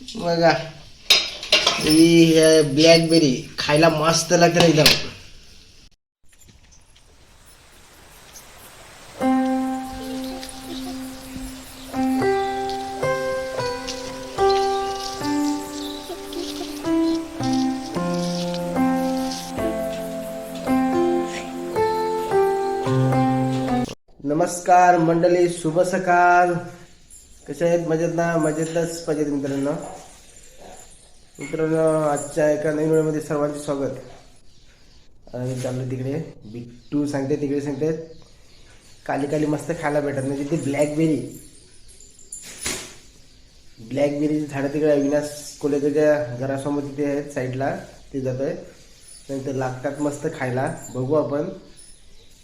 बघा. ही ब्लॅकबेरी खायला मस्त लागते एकदम. नमस्कार मंडळी शुभ सकाळ. कसे आहेत? मजेत ना? मजेतच पाहिजेत मित्रांनो. मित्रांनो आजच्या एका नवीन वेळेमध्ये सर्वांचे स्वागत. आणि चाललो तिकडे. बिट्टू सांगते तिकडे सांगते. काली काली मस्त खायला भेटत म्हणजे ती ब्लॅकबेरी ब्लॅकबेरीची झाडं तिकडे अविनाश कोलेजच्या घरासमोर तिथे आहेत साईडला. ते जात आहे नंतर लागतात मस्त खायला. बघू आपण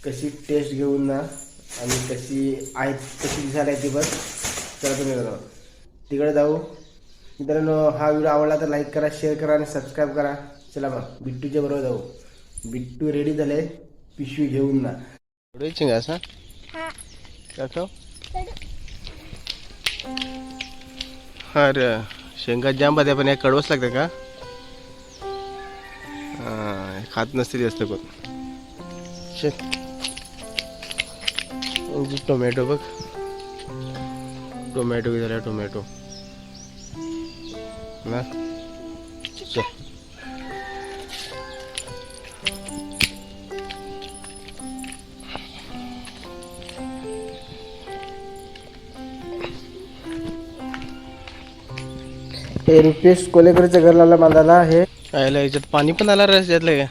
कशी टेस्ट घेऊन ना आणि कशी आहेत कशी दिसायला आहे ती बस चला तुम्ही. तिकडे जाऊ. मित्रांनो हा व्हिडिओ आवडला तर लाईक करा शेअर करा आणि सबस्क्राईब करा. चला मग बिट्टूच्या बरोबर जाऊ. बिट्टू रेडी झाले पिशवी घेऊन ना. एवढे चिंगास हा? काका अरे शेंगा जांब आहे पण या कडवच लागतं का? खात नसते जास्त कोण टोमॅटो बघ. टोमॅटो झाला टोमॅटो. हे रुपेश कोलेकरच्या घराला बांधायला हे? आयला याच्यात पाणी पण आलं रस यातलं का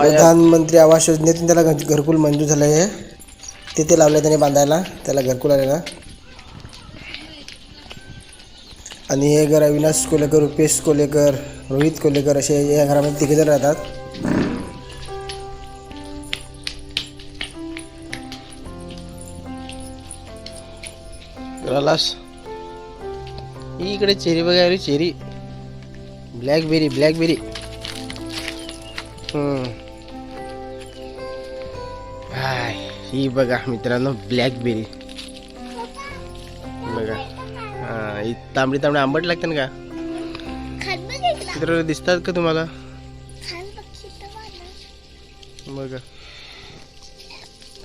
प्रधानमंत्री आवास योजनेतून त्याला घर- घरकुल मंजूर झालं आहे तिथे लावलं त्याने बांधायला. त्याला घरकुल आलेला. आणि हे घर अविनाश कोलेकर रुपेश कोलेकर रोहित कोलेकर असे या घरामध्ये तिघे जण राहतात. ही इकडे चेरी बघा रे चेरी. Blackberry blackberry. हम्म. ही बघा मित्रांनो ब्लॅकबेरी बघा. ही तांबडी तांबडी आंबट लागते ना का? चित्र दिसतात का तुम्हाला? बघा.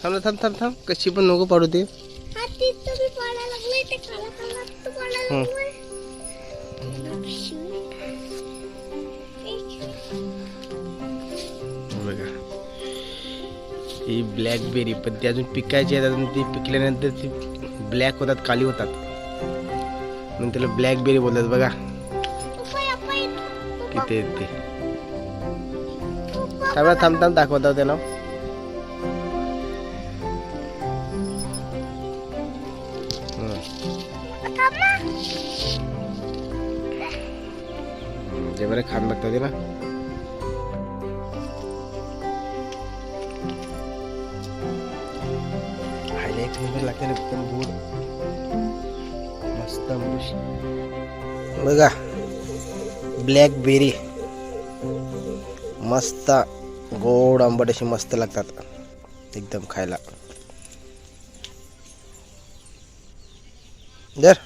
थांब ना, थांब थांब थांब. कशी पण नको पाडू ते. बघा. ती ब्लॅकबेरी पण ती अजून पिकायची आहेत अजून ती पिकल्यानंतर ती ब्लॅक होतात काली होतात. म्हणून त्याला ब्लॅकबेरी बोलतात बघा. किती आहेत ते थांब थांब थांब दाखवत त्याला. जे बरे खांब लागतात ना नंबर एकदम गोड मस्त बघा ब्लॅकबेरी मस्त गोड आंबट अशी मस्त लागतात. एकदम खायला. जर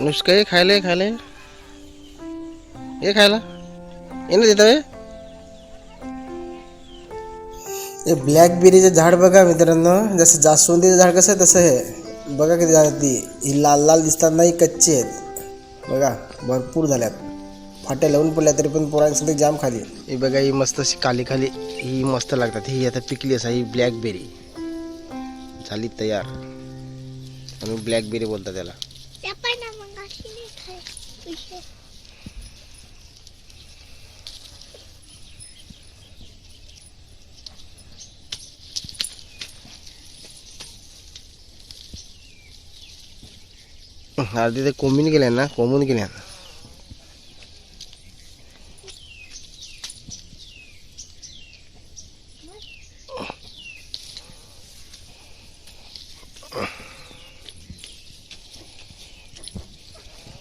नुसकं हे खायला खायला हे. हे खायला. ये ना तिथं हे ब्लॅकबेरीचं झाड बघा मित्रांनो. जसं जास्वंदीचं झाड कसं आहे तसं आहे बघा किती झाड ती. ही लाल लाल दिसतात नाही कच्चे आहेत. बघा भरपूर झाल्यात. फाट्या लावून पडल्या तरी पण पोरांसाठी जाम खाली. ही बघा ही मस्त अशी काली खाली ही मस्त लागतात. ही आता पिकली असा ही ब्लॅकबेरी झाली तयार. म्हणून ब्लॅकबेरी बोलतात त्याला. आज तिथे कोंबून गेल्या ना कोंबून गेल्या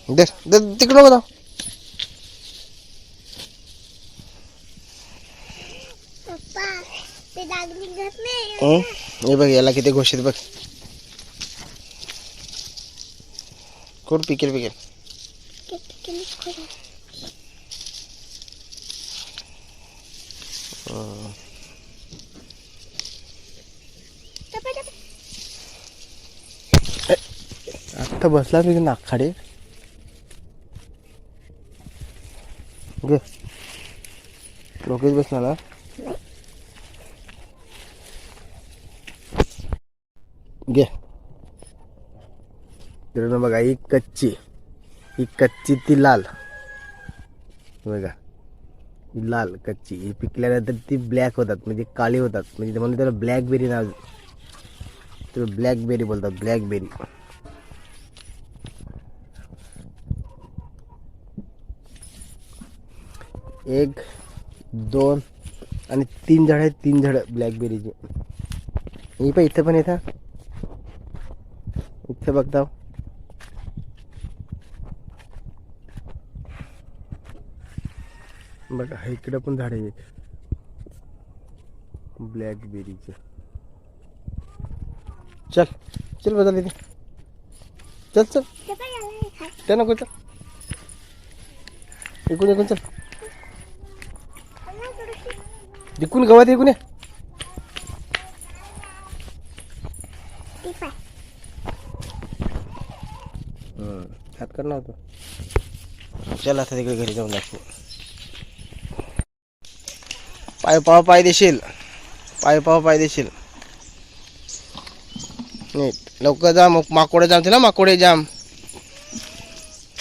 तिकडं बघा हे बघ याला किती घोषित बघ. किती खोडा. टपा, टपा. आत्ता बसला मी नागखाडे घे डोक्यात बसला ना घे मित्रांनो बघा ही कच्ची. ही कच्ची ती लाल. बघा. लाल कच्ची. ही पिकल्यानंतर ती ब्लॅक होतात म्हणजे काळी होतात. म्हणजे म्हणून त्याला ब्लॅकबेरी नाव. त्याला ब्लॅकबेरी बोलतात ब्लॅकबेरी एक दोन आणि तीन झाड आहेत तीन झाड ब्लॅकबेरीची ही पण इथं पण येतं. इथं बघता बघा इकडं पण झाड आहे ब्लॅकबेरीचे. चल चल बदल इथे चल चल. त्या नको चल? इकून इकून चल. इकून गवत इकून ये. हात करणार होतो चल आता तिकडे घरी जाऊन दाखवू. पाय पाव पाय देशील. पाय पाव पाय देशील. नीट. लवकर जा मग माकोडे जाम ना माकोडे जाम.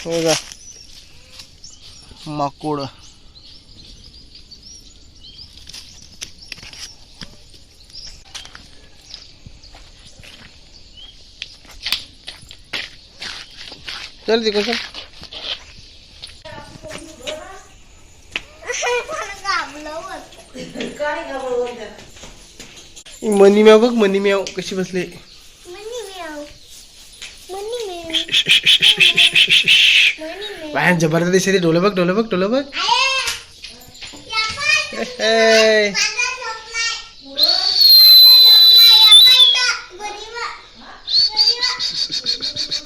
हो जा. माकोड. चल तिकडे चल मला गाबलं होतं. मनी म्याव बघ मनी म्याव. कशी बसले? जबरदस्त दिसते डोलं बघ डोलं बघ डोलं बघ.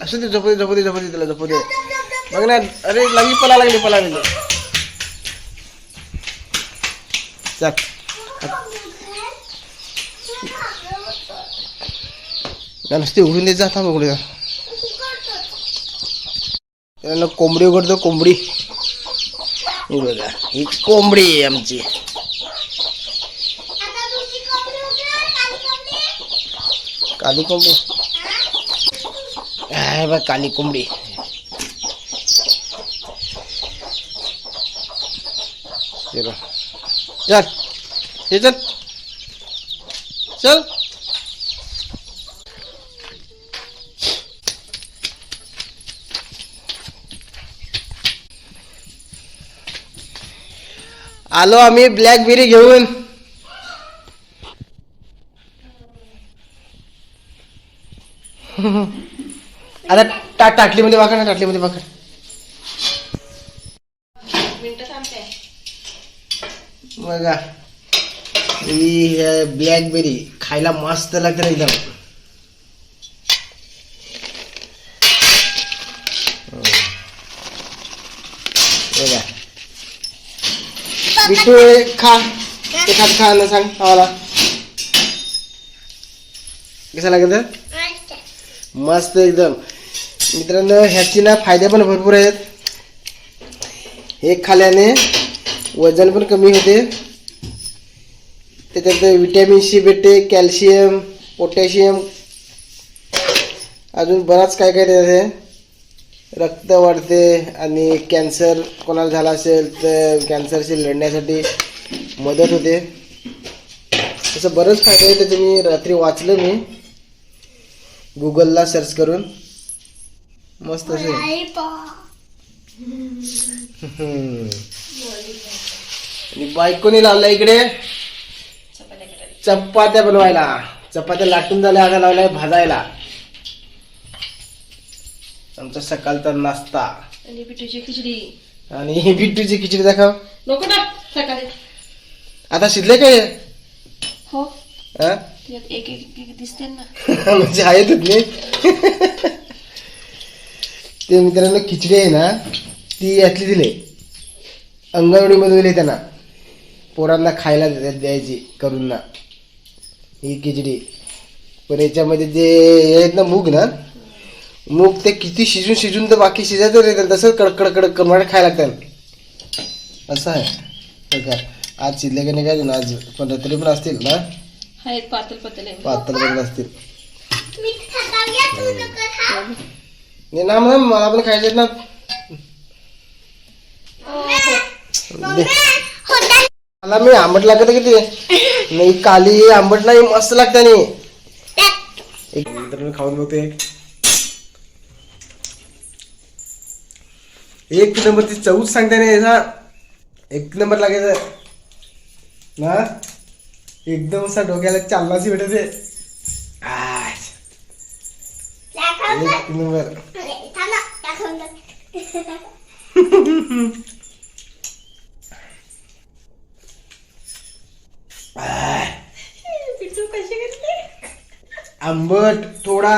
असं ते झोपू दे झोपू दे झोपू दे त्याला झोपू दे झोप, झोप, झोप. बघ ना अरे लागली पला लागली पला लागली. चल. या नुसते उघडून देत जाता उघडे जा त्याला कोंबडी उघडतो कोंबडी. बघा ही कोंबडी आहे आमची. काली कोंबडी. आहे बघ काली कोंबडी. चल. चल. आलो आम्ही ब्लॅकबेरी घेऊन. आता टा टाटलीमध्ये वाका ना टाटलीमध्ये वाका बघा ब्लॅकबेरी खायला मस्त लागते ना एकदम बघा बिट्टू हे खा. ते खात खा सांग आम्हाला कसं लागत मस्त एकदम. मित्रांनो ह्याची ना फायदे पण भरपूर आहेत. हे खाल्याने वजन पण कमी होते. त्याच्यात विटॅमिन सी भेटते कॅल्शियम पोटॅशियम अजून बराच काय काय त्याच्यात आहे. रक्त वाढते आणि कॅन्सर कोणाला झाला असेल तर कॅन्सरशी लढण्यासाठी मदत होते. असं बरंच फायदे आहे त्याचे मी रात्री वाचलं मी. गुगलला सर्च करून. मस्त असे. आणि बायकोने लावला इकडे. चपात्या बनवायला. चपात्या लाटून झाल्या आता लावलाय भाजायला. आमचा सकाळचा नाश्ता. आणि पिठूची खिचडी. आणि बिट्टूची खिचडी दाखव. नको ना सकाळी. आता शिजले काय हो? हा. एक एक एक दिसते ना. म्हणजे आहेत नाही ते मित्रांनो खिचडी आहे ना ती यातली दिली. अंगणवाडीमध्ये दिली त्यांना. पोरांना खायला द्या- द्यायची करून. ना ही खिचडी. पण याच्यामध्ये जे आहेत ना मूग ना मूग ते किती शिजून शिजून तर बाकी शिजायचं रे तसं कडकड कडक करून खायला लागतात. असं आहे. बघा आज शिजले का नाही काय ना आज पण रात्री पण असतील ना? हा पातळ पातळ आहे पातळ पण असतील. नाही ना म्हणा मला पण खायचे ना. मला मी आंबट लागत किती? नाही काली आंबट नाही मस्त लागतं नाही एक नंतर मी खाऊन बघतो. एक नंबर ती चौच सांगते ना याचा एक नंबर लागायचं. ना एकदम असा डोक्याला आह, दाखव एक नंबर. आंबट थोडा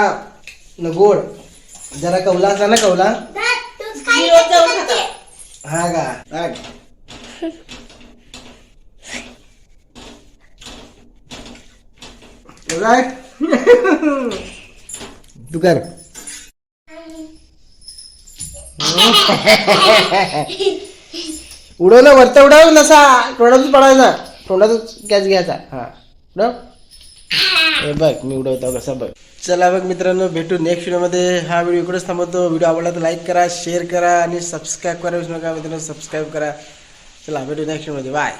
न गोड. जरा कवला असा ना कवला दात, तूच खाई मी रोज जाऊन खाते. हा का राग. राग. तू कर. उडव ना वरता उडव नसा. तोंडातच पडायचा. तोंडातच गॅस घ्यायचा. हा. उडव. हे बघ मी उडवतो कसा बघ. चला बघ मित्रांनो भेटू नेक्स्ट व्हिडिओमध्ये हा व्हिडिओ इकडेच थांबवतो. व्हिडिओ आवडला तर लाईक करा शेअर करा आणि सबस्क्राईब करा. विसरू नका मित्रांनो सबस्क्राईब करा. चला भेटू नेक्स्ट व्हिडिओमध्ये बाय